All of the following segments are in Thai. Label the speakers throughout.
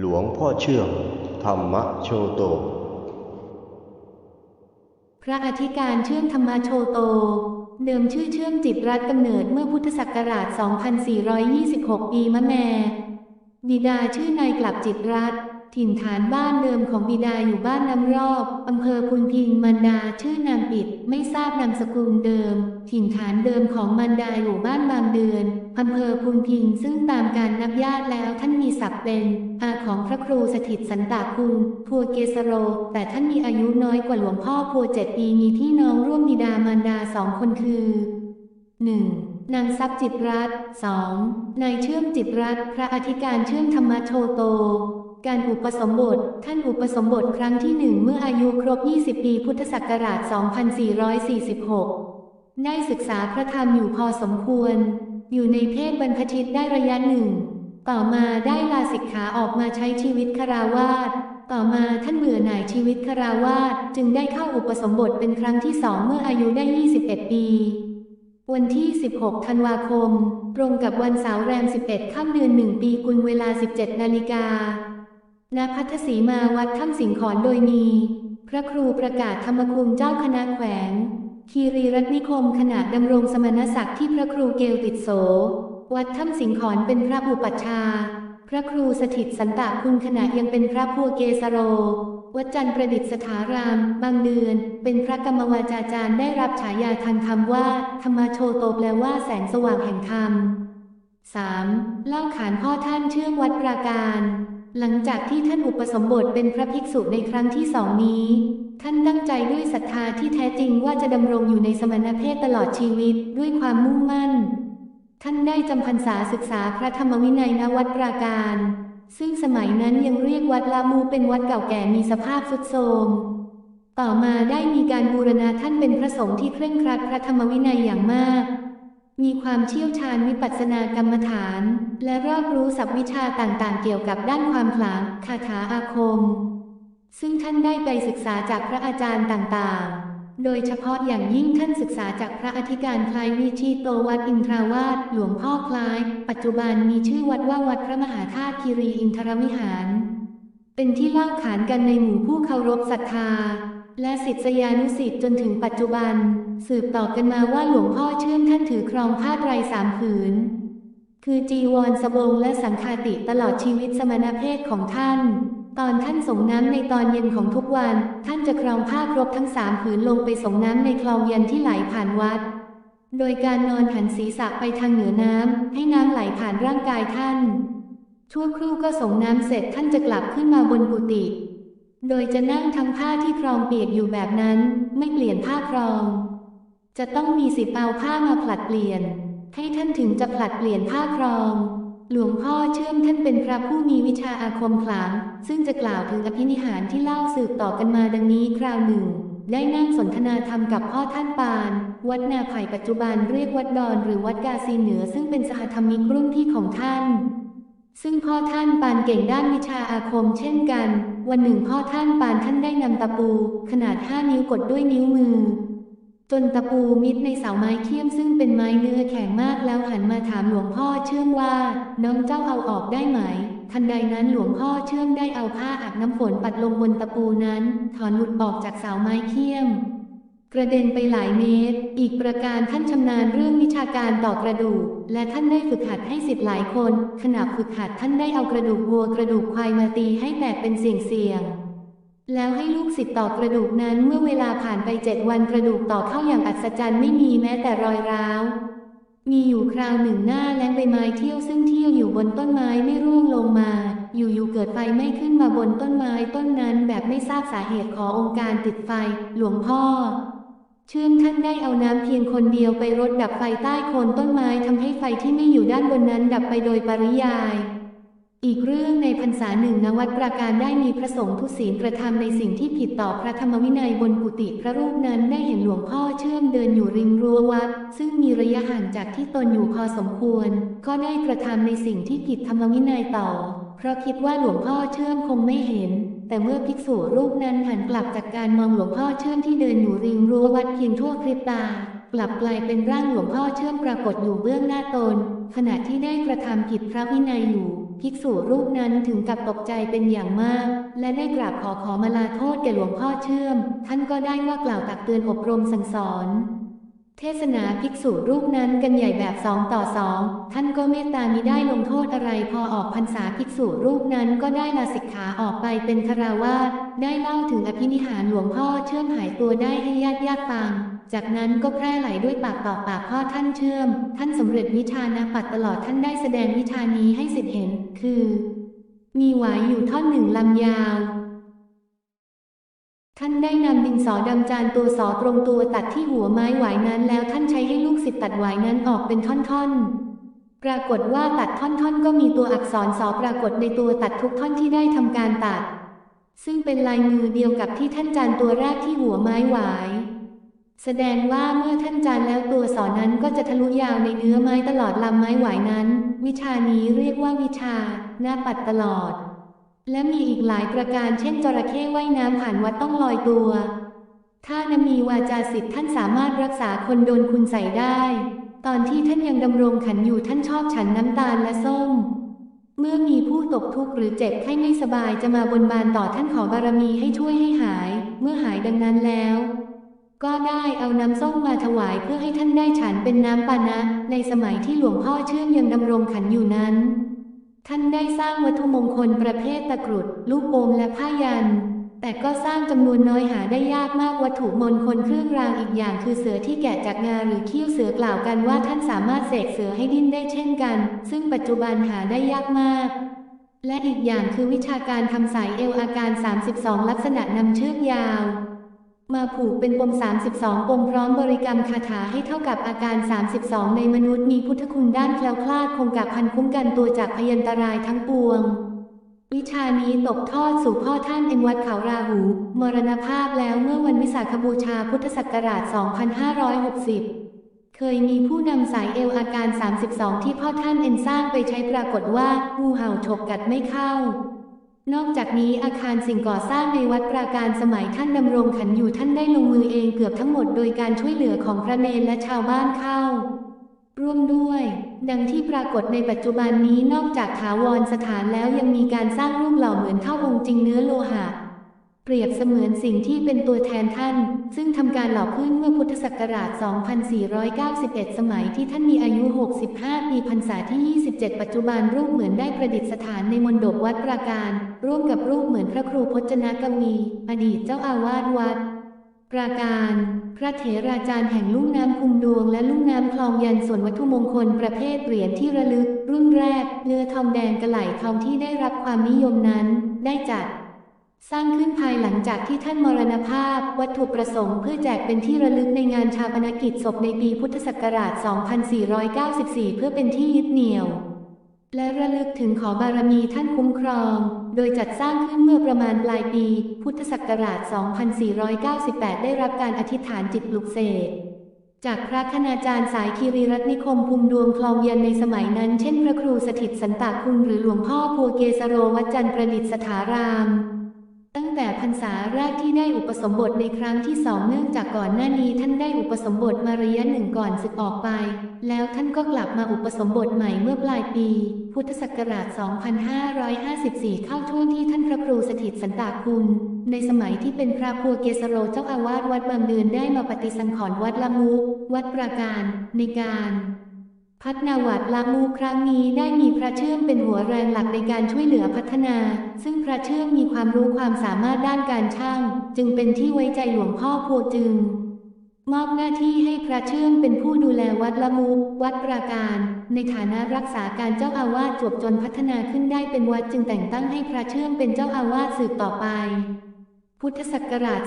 Speaker 1: หลวงพ่อเชื่อม ธรรมโชโต
Speaker 2: พระอธิการเชื่อมธรรมโชโต เดิมชื่อเชื่อมจิตรัตกำเนิดเมื่อพุทธศักราช 2426 ปีมะแม่บิดาชื่อนายกลับจิตรัตถิ่นฐานบ้านเดิมของบิดาอยู่บ้านน้ำรอบ อำเภอพุนพินมารดาชื่อนางปิด ไม่ทราบนามสกุลเดิม ถิ่นฐานเดิมของมารดาอยู่บ้านบางเดือน อำเภอพุนพินซึ่งตามการนับญาติแล้วท่านมีศักดิ์เป็นอาของพระครูสถิตสันตาคุณพัวเกสโร แต่ท่านมีอายุน้อยกว่าหลวงพ่อพัวเจ็ดปีมีพี่น้องร่วมบิดามารดาสองคนคือ 1. นางทรัพย์จิตรัตน์ 2. นายเชื่อมจิตรัตน์พระอธิการเชื่อมธรรมโชโตการอุปสมบท ท่านอุปสมบทครั้งที่หนึ่งเมื่ออายุครบ 20 ปี พุทธศักราช 2446 ได้ศึกษาพระธรรมอยู่พอสมควร อยู่ในเพศบรรพชิตได้ระยะหนึ่ง ต่อมาได้ลาสิกขาออกมาใช้ชีวิตคาราวาสต่อมาท่านเบื่อหน่ายชีวิตคาราวาสจึงได้เข้าอุปสมบทเป็นครั้งที่สองเมื่ออายุได้ 21 ปี วันที่ 16 ธันวาคม ตรงกับวันเสาร์แรม 11ค่ำเดือนหนึ่งปีกุลเวลา 17 นาฬิกาณพัทธสีมาวัดถ้ำสิงขอนโดยมี พระครูประกาศธรรมคุมเจ้าคณะแขวง คีรีรัตนิคมขณะดำรงสมณศักดิ์ที่พระครูเกลติดโส วัดถ้ำสิงขอนเป็นพระอุปัชฌาย์พระครูสถิตสันตะคุณขณะยังเป็นพระพัวเกสโร วัดจันทร์ประดิษฐาราม บางเดือน เป็นพระกรรมวาจาจารย์ได้รับฉายาทางธรรมว่า ธรรมโชโตแปลว่าแสงสว่างแห่งธรรม 3. เล่าขานพ่อท่านเชื่อมวัดปราการ หลังจากที่ท่านอุปสมบทเป็นพระภิกษุในครั้งที่สองนี้ ท่านตั้งใจด้วยศรัทธาที่แท้จริงว่าจะดำรงอยู่ในสมณเพศตลอดชีวิตด้วยความมุ่งมั่น ท่านได้จำพรรษาศึกษาพระธรรมวินัยณวัดปราการ ซึ่งสมัยนั้นยังเรียกวัดลามูเป็นวัดเก่าแก่มีสภาพทรุดโทรมต่อมาได้มีการบูรณาท่านเป็นพระสงฆ์ที่เคร่งครัดพระธรรมวินัยอย่างมาก มีความเชี่ยวชาญวิปัสสนากรรมฐาน และรอบรู้ศัพท์วิชาต่างๆ เกี่ยวกับด้านความขลังคาถาอาคม ซึ่งท่านได้ไปศึกษาจากพระอาจารย์ต่างๆ โดยเฉพาะอย่างยิ่งท่านศึกษาจากพระอธิการคล้ายวิชิโตวัดอินทราวาสหลวงพ่อคล้าย ปัจจุบันมีชื่อวัดว่าวัดพระมหาธาตุคีรีอินทรวิหาร เป็นที่เล่าขานกันในหมู่ผู้เคารพศรัทธา และศิษยานุศิษย์จนถึงปัจจุบัน สืบต่อกันมาว่าหลวงพ่อเชื่อมท่านถือครองผ้าไตรสามผืน คือจีวรสบงและสังฆาติตลอดชีวิตสมณเพศของท่าน ตอนท่านส่งน้ำในตอนเย็นของทุกวัน ท่านจะครองผ้าครบทั้งสามผืนลงไปส่งน้ำในคลองเย็นที่ไหลผ่านวัด โดยการนอนหันศีรษะไปทางเหนือน้ำให้น้ำไหลผ่านร่างกายท่าน ชั่วครู่ก็ส่งน้ำเสร็จท่านจะกลับขึ้นมาบนกุฏิ โดยจะนั่งทั้งผ้าที่ครองเปียกอยู่แบบนั้น ไม่เปลี่ยนผ้าครอง จะต้องมีสิบเอาผ้ามาผลัดเปลี่ยน ให้ท่านถึงจะผลัดเปลี่ยนผ้าครอง หลวงพ่อเชื่อมท่านเป็นพระผู้มีวิชาอาคมขลังซึ่งจะกล่าวถึงอภินิหารที่เล่าสืบต่อกันมาดังนี้คราวหนึ่ง ได้นั่งสนทนาธรรมกับพ่อท่านปาน วัดนาไผ่ปัจจุบันเรียกวัดดอนหรือวัดกาซีเหนือซึ่งเป็นสหธรรมิกรุ่นพี่ของท่าน ซึ่งพ่อท่านปานเก่งด้านวิชาอาคมเช่นกัน วันหนึ่งพ่อท่านปานท่านได้นำตะปู ขนาดห้านิ้วกดด้วยนิ้วมือ จนตะปูมิดในเสาไม้เคี่ยมซึ่งเป็นไม้เนื้อแข็งมากแล้วหันมาถามหลวงพ่อเชื่อมว่า น้องเจ้าเอาออกได้ไหม ทันใดนั้นหลวงพ่อเชื่อมได้เอาผ้าอาบน้ำฝนปัดลงบนตะปูนั้น ถอนหลุดออกจากเสาไม้เคี่ยม กระเด็นไปหลายเมตร อีกประการท่านชำนาญเรื่องวิชาการต่อกระดูก และท่านได้ฝึกหัดให้สิทธิ์หลายคน ขณะฝึกหัดท่านได้เอากระดูกวัวกระดูกควายมาตีให้แตกเป็นเสี่ยงๆ แล้วให้ลูกศิษย์ต่อกระดูกนั้นเมื่อเวลาผ่านไปเจ็ดวันกระดูกต่อเข้าอย่างอัศจรรย์ไม่มีแม้แต่รอยร้าว มีอยู่คราวหนึ่งหน้าแล้งใบไม้เที่ยวซึ่งเที่ยวอยู่บนต้นไม้ไม่ร่วงลงมาอยู่ๆเกิดไฟไม้ขึ้นมาบนต้นไม้ต้นนั้นแบบไม่ทราบสาเหตุขอองค์การติดไฟ หลวงพ่อ เชื่อมท่านได้เอาน้ำเพียงคนเดียวไปรดดับไฟใต้โคนต้นไม้ทำให้ไฟที่ไม่อยู่ด้านบนนั้นดับไปโดยปริยาย อีกเรื่องในพรรษาหนึ่งณวัดประการได้มีพระสงฆ์ทุศีลกระทำในสิ่งที่ผิดต่อพระธรรมวินัยบนกุฏิพระรูปนั้นได้เห็นหลวงพ่อเชื่อมเดินอยู่ริมรั้ววัด ซึ่งมีระยะห่างจากที่ตนอยู่พอสมควร ก็ได้กระทำในสิ่งที่ผิดธรรมวินัยต่อ เพราะคิดว่าหลวงพ่อเชื่อมคงไม่เห็น แต่เมื่อภิกษุรูปนั้นหันกลับจากการมองหลวงพ่อเชื่อมที่เดินอยู่ริมรั้ววัดเพียงชั่วพริบตา กลับกลายเป็นร่างหลวงพ่อเชื่อมปรากฏอยู่เบื้องหน้าตน ขณะที่ได้กระทำผิดพระวินัยอยู่ ภิกษุรูปนั้นถึงกับตกใจเป็นอย่างมาก และได้กราบขอขอมาลาโทษแก่หลวงพ่อเชื่อม ท่านก็ได้ว่ากล่าวตักเตือนอบรมสั่งสอน เทศนาภิกษุรูปนั้นกันใหญ่แบบสองต่อสอง ท่านก็เมตตามิได้ลงโทษอะไรพอออกพรรษาภิกษุรูปนั้นก็ได้ลาสิกขาออกไปเป็นคาราวาสได้เล่าถึงอภินิหารหลวงพ่อเชื่อมหายตัวได้ให้ญาติญาติฟัง จากนั้นก็แพร่ไหลด้วยปากต่อปากพ่อท่านเชื่อม ท่านสำเร็จวิชานาปัดตลอดท่านได้แสดงวิชานี้ให้สิทธิเห็น คือ มีหวายอยู่ท่อนหนึ่งลำยาว ได้นำดินสอดำจานตัวสอตรงตัวตัดที่หัวไม้หวายนั้นแล้วท่านใช้ให้ลูกศิษย์ตัดหวายนั้นออกเป็นท่อนๆ ปรากฏว่าตัดท่อนๆ ก็มีตัวอักษรสอปรากฏในตัวตัดทุกท่อนที่ได้ทำการตัด ซึ่งเป็นลายมือเดียวกับที่ท่านจานตัวแรกที่หัวไม้หวาย แสดงว่าเมื่อท่านจานแล้วตัวสอนั้นก็จะทะลุยาวในเนื้อไม้ตลอดลำไม้หวายนั้น วิชานี้เรียกว่าวิชาหน้าปัดตลอด และมีอีกหลายประการเช่นจระเข้ว่ายน้ำผ่านวัดต้องลอยตัว ถ้านมีวาจาสิทธิ์ท่านสามารถรักษาคนโดนคุณใส่ได้ ตอนที่ท่านยังดำรงขันอยู่ท่านชอบฉันน้ำตาลและส้ม เมื่อมีผู้ตกทุกข์หรือเจ็บไข้ไม่สบายจะมาบนบานต่อท่านขอบารมีให้ช่วยให้หาย เมื่อหายดังนั้นแล้ว ก็ได้เอาน้ำส้มมาถวายเพื่อให้ท่านได้ฉันเป็นน้ำปานะ ในสมัยที่หลวงพ่อเชื่อมยังดำรงขันอยู่นั้น ท่านได้สร้างวัตถุมงคลประเภทตะกรุด ลูกโปมและผ้ายัน แต่ก็สร้างจำนวนน้อยหาได้ยากมากวัตถุมงคลเครื่องรางอีกอย่างคือเสือที่แกะจากงาหรือเขี้ยวเสือกล่าวกันว่าท่านสามารถเสกเสือให้ดิ้นได้เช่นกัน ซึ่งปัจจุบันหาได้ยากมาก และอีกอย่างคือวิชาการทำสายเอวอาการ 32 ลักษณะนำเชือกยาว มาผูกเป็นปม 32 ปมพร้อมบริกรรมคาถาให้เท่ากับอาการ 32 ในมนุษย์มีพุทธคุณด้านแคล้วคลาดคงกับพันคุ้มกันตัวจากพยันตรายทั้งปวง วิชานี้ตกทอดสู่พ่อท่านเอ็นวัดเขาราหู มรณภาพแล้วเมื่อวันวิสาขบูชาพุทธศักราช 2560เคยมีผู้นำสายเอวอาการ 32 ที่พ่อท่านเอ็นสร้างไปใช้ปรากฏว่างูเห่าฉกกัดไม่เข้า นอกจากนี้อาคารสิ่งก่อสร้างในวัดปราการสมัยท่านดำรงขันอยู่ท่านได้ลงมือเองเกือบทั้งหมดโดยการช่วยเหลือของพระเนรและชาวบ้านเข้า ร่วมด้วย ดังที่ปรากฏในปัจจุบันนี้นอกจากถาวรสถานแล้วยังมีการสร้างรูปหล่อเหมือนเท่าองค์จริงเนื้อโลหะ เปรียบเสมือนสิ่งที่เป็นตัวแทนท่าน ซึ่งทำการหล่อขึ้นเมื่อพุทธศักราช 2491 สมัยที่ท่านมีอายุ 65 ปีพรรษาที่ 27 ปัจจุบันรูปเหมือนได้ประดิษฐานในมณฑปวัดปราการ ร่วมกับรูปเหมือนพระครูพจนกวี อดีตเจ้าอาวาสวัดปราการ พระเถราจารย์แห่งลุ่มน้ำคุมดวงและลุ่มน้ำคลองยันส่วนวัตถุมงคลประเภทเหรียญที่ระลึก รุ่นแรกเนื้อทองแดงกระไหลทองที่ได้รับความนิยมนั้น ได้จัด สร้างขึ้นภายหลังจากที่ท่านมรณภาพ วัตถุประสงค์เพื่อแจกเป็นที่ระลึกในงานชาปนกิจศพในปีพุทธศักราช 2494 เพื่อเป็นที่ยึดเหนี่ยว และระลึกถึงขอบารมีท่านคุ้มครอง โดยจัดสร้างขึ้นเมื่อประมาณปลายปี พุทธศักราช 2498 ได้รับการอธิษฐานจิตปลุกเสกจากพระคณาจารย์สายคีรีรัตนิคมภูมิดวงคลองเย็นในสมัยนั้น เช่น พระครูสถิตสันตาคุณหรือหลวงพ่อพัวเกสโรวัดจันต์ประดิษฐาราม ตั้งแต่พรรษาแรกที่ได้อุปสมบทในครั้งที่สองเนื่องจากก่อนหน้านี้ท่านได้อุปสมบทมาระยะหนึ่งก่อนศึกออกไป แล้วท่านก็กลับมาอุปสมบทใหม่เมื่อปลายปี พุทธศักราช 2554 เข้าช่วงที่ท่านพระครูสถิตสันตาคุณ ในสมัยที่เป็นพระพัวเกสโรเจ้าอาวาสวัดบางเดือนได้มาปฏิสังขรณ์วัดละมุวัดปราการ ในการ พัฒนาวัดละมูครั้งนี้ได้มีพระเชื่อมเป็นหัวแรงหลักในการช่วยเหลือพัฒนา ซึ่งพระเชื่อมมีความรู้ความสามารถด้านการช่าง จึงเป็นที่ไว้ใจหลวงพ่อโพจึง มอบหน้าที่ให้พระเชื่อมเป็นผู้ดูแลวัดละมูวัดปราการ ในฐานะรักษาการเจ้าอาวาสจวบจนพัฒนาขึ้นได้เป็นวัดจึงแต่งตั้งให้พระเชื่อมเป็นเจ้าอาวาสสืบต่อไป พุทธศักราช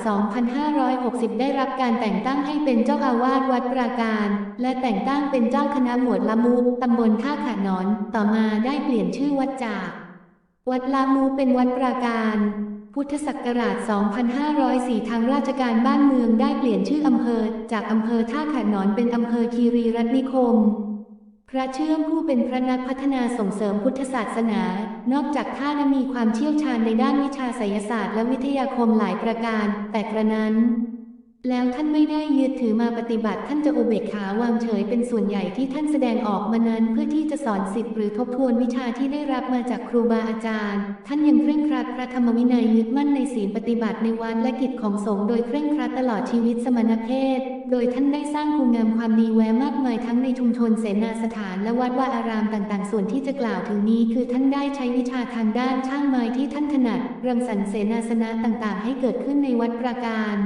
Speaker 2: 2560 ได้รับการแต่งตั้งให้เป็นเจ้าอาวาสวัดปราการ และแต่งตั้งเป็นเจ้าคณะหมวดละมูตำบลท่าขานอน ต่อมาได้เปลี่ยนชื่อวัดจาก วัดละมูเป็นวัดปราการ พุทธศักราช 2504 ทางราชการบ้านเมืองได้เปลี่ยนชื่ออำเภอ จากอำเภอท่าขานอนเป็นอำเภอคีรีรัตนิคม พระเชื่อมผู้เป็นพระนักพัฒนาส่งเสริมพุทธศาสนา นอกจากท่านมีความเชี่ยวชาญในด้านวิชาไสยศาสตร์และวิทยาคมหลายประการ แต่กระนั้น แล้วท่านไม่ได้ยึดถือมาปฏิบัติท่านจะอุเบกขาวางเฉยเป็นส่วนใหญ่ที่ท่านแสดงออกมานั้นเพื่อที่จะสอนสิทธิ์หรือทบทวนวิชาที่ได้รับมาจากครูบาอาจารย์ ท่านยังเคร่งครัดพระธรรมวินัยยึดมั่นในศีลปฏิบัติในวัดและกิจของสงฆ์โดยเคร่งครัดตลอดชีวิตสมณเพศ โดยท่านได้สร้างคุณงามความดีแวมากมายทั้งในชุมชนเสนาสถานและวัดวาอารามต่าง ๆ ส่วนที่จะกล่าวถึงนี้ คือท่านได้ใช้วิชาทางด้านช่างไม้ที่ท่านถนัดรังสรรค์เสนาสนะต่าง ๆ ให้เกิดขึ้นในวัดประการ